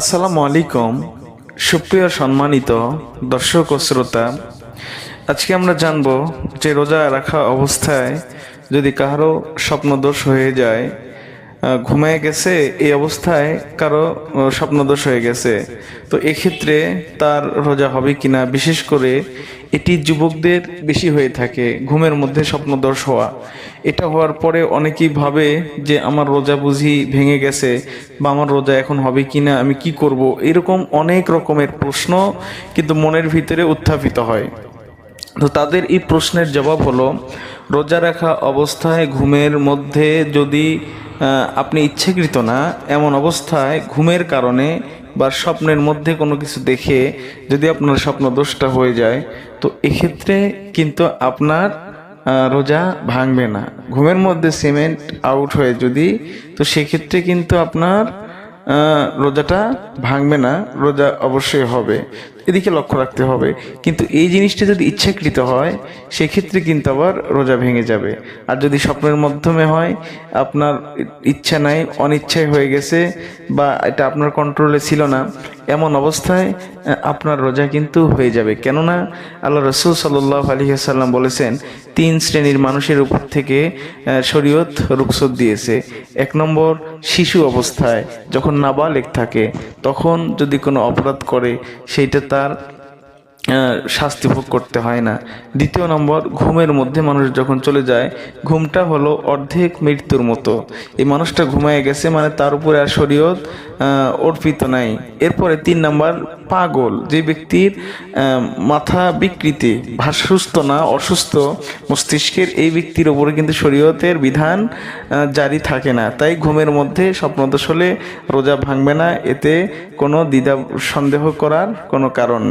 আসসালামু আলাইকুম। সুপ্রিয় সম্মানিত দর্শক ও শ্রোতা, আজকে আমরা জানব যে রোজা রাখা অবস্থায় যদি কারও স্বপ্নদোষ হয়ে যায় ঘুমিয়ে গেছে, এই অবস্থায় কারও স্বপ্নদোষ হয়ে গেছে। তো এক্ষেত্রে তার রোজা হবে কিনা, বিশেষ করে এটি যুবকদের বেশি হয়ে থাকে, ঘুমের মধ্যে স্বপ্নদোষ হওয়া। এটা হওয়ার পরে অনেকেই ভাবে যে, আমার রোজা বুঝি ভেঙে গেছে বা আমার রোজা এখন হবে কিনা, আমি কি করব? এরকম অনেক রকমের প্রশ্ন কিন্তু মনের ভিতরে উত্থাপিত হয়। তো তাদের এই প্রশ্নের জবাব হলো, রোজা রাখা অবস্থায় ঘুমের মধ্যে যদি আপনি ইচ্ছাকৃত না, এমন অবস্থায় ঘুমের কারণে বা স্বপ্নের মধ্যে কোনো কিছু দেখে যদি আপনার স্বপ্ন দোষটা হয়ে যায়, তো এক্ষেত্রে কিন্তু আপনার রোজা ভাঙবে না। ঘুমের মধ্যে সিমেন্ট আউট হয়ে যদি, তো সেক্ষেত্রে কিন্তু আপনার রোজাটা ভাঙবে না, রোজা অবশ্যই হবে। এদিকে লক্ষ্য রাখতে হবে। কিন্তু এই জিনিসটা যদি ইচ্ছাকৃত হয়, সেক্ষেত্রে কিন্তু আবার রোজা ভেঙে যাবে। আর যদি স্বপ্নের মাধ্যমে হয়, আপনার ইচ্ছা নাই, অনিচ্ছায় হয়ে গেছে, বা এটা আপনার কন্ট্রোলে ছিল না এমন অবস্থায় আপনার রোজা কিন্তু হয়ে যাবে। কেননা আল্লাহ রসুল সাল্লাহ আলী আসাল্লাম বলেছেন, তিন শ্রেণির মানুষের উপর থেকে শরীয়ত রুকসত দিয়েছে। এক নম্বর, শিশু অবস্থায়, যখন নাবালেক থাকে, তখন যদি কোনো অপরাধ করে, সেইটা তার শাস্তি ভোগ করতে হয় না। দ্বিতীয় নম্বর, ঘুমের মধ্যে মানুষ যখন চলে যায়, ঘুমটা হলো অর্ধেক মৃত্যুর মতো। এই মানুষটা ঘুমায় গেছে মানে তার উপরে আর শরীয়ত অর্পিত নাই। এরপরে তিন নম্বর, পাগল। যে ব্যক্তির মাথা বিকৃতি ভা সুস্থ না, অসুস্থ মস্তিষ্কের, এই ব্যক্তির উপরে কিন্তু শরীয়তের বিধান জারি থাকে না। তাই ঘুমের মধ্যে স্বপ্নদোষ হলে রোজা ভাঙবে না। এতে কোনো দ্বিধা সন্দেহ করার কোনো কারণ নেই।